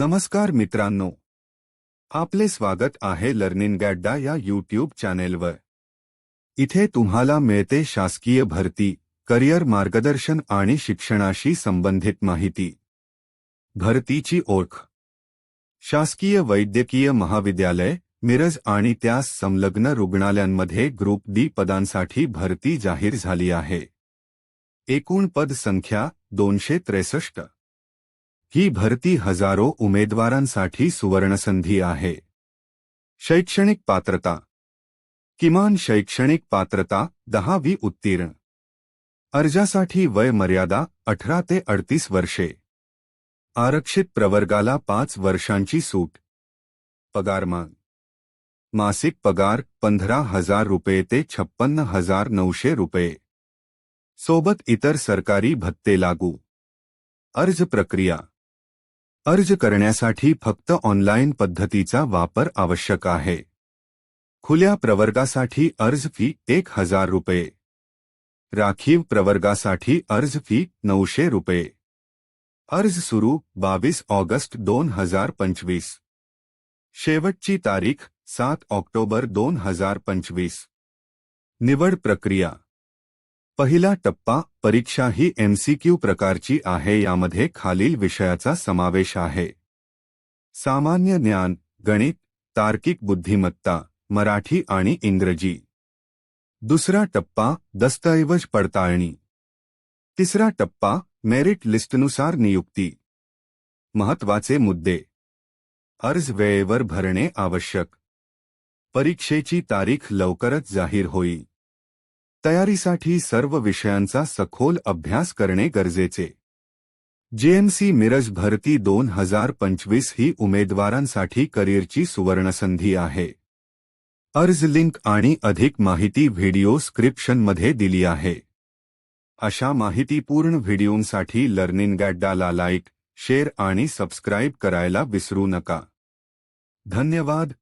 नमस्कार मित्रांनो. आपले स्वागत आहे लर्निंग गॅड्डा या यूट्यूब चॅनेलवर. इथे तुम्हाला मिळते शासकीय भरती करिअर मार्गदर्शन आणि शिक्षणाशी संबंधित माहिती. भरतीची ओळख. शासकीय वैद्यकीय महाविद्यालय मिरज आणि त्यास संलग्न रुग्णालयांमध्ये ग्रुप डी पदांसाठी भरती जाहीर झाली आहे. एकूण पद संख्या दोनशे त्रेसष्ट. ही भरती हजारो उमेदवारांसाठी सुवर्णसंधी आहे. शैक्षणिक पात्रता. किमान शैक्षणिक पात्रता दहावी उत्तीर्ण. अर्जासाठी वय मर्यादा अठरा ते अडतीस वर्षे. आरक्षित प्रवर्गाला पाच वर्षांची सूट. पगारमान मासिक पगार पंधरा हज़ार रुपये ते छप्पन्न हज़ार नऊशे रुपये. सोबत इतर सरकारी भत्ते लागू. अर्ज़ प्रक्रिया. अर्ज करण्यासाठी फक्त ऑनलाईन पद्धतीचा वापर आवश्यक आहे. खुल्या प्रवर्गासाठी अर्ज फी एक हजार रुपये. राखीव प्रवर्गासाठी अर्ज फी नऊशे रुपये. अर्ज सुरू बावीस ऑगस्ट दोन हजार पंचवीस. शेवटची तारीख सात ऑक्टोबर दोन हजार पंचवीस. निवड प्रक्रिया. पहिला टप्पा परीक्षा ही एमसीक्यू प्रकारची आहे यामध्ये खालील विषयाचा समावेश आहे. सामान्य ज्ञान गणित तार्किक बुद्धिमत्ता मराठी आणि इंग्रजी. दुसरा टप्पा दस्तऐवज पडताळणी. तिसरा टप्पा मेरिट लिस्टनुसार नियुक्ती. महत्त्वाचे मुद्दे. अर्ज वेळेवर भरणे आवश्यक. परीक्षेची तारीख लवकरच जाहीर होईल. तयारीसाठी सर्व विषयांचा सखोल अभ्यास करणे गरजेचे. जेएमसी मिरज भरती दोन हजार पंचवीस ही उमेदवारांसाठी करिअरची सुवर्णसंधी आहे. अर्ज लिंक आणि अधिक माहिती व्हिडिओ स्क्रिप्शनमध्ये दिली आहे. अशा माहितीपूर्ण व्हिडिओंसाठी लर्निंग गॅड्डाला लाईक शेअर आणि सबस्क्राईब करायला विसरू नका. धन्यवाद.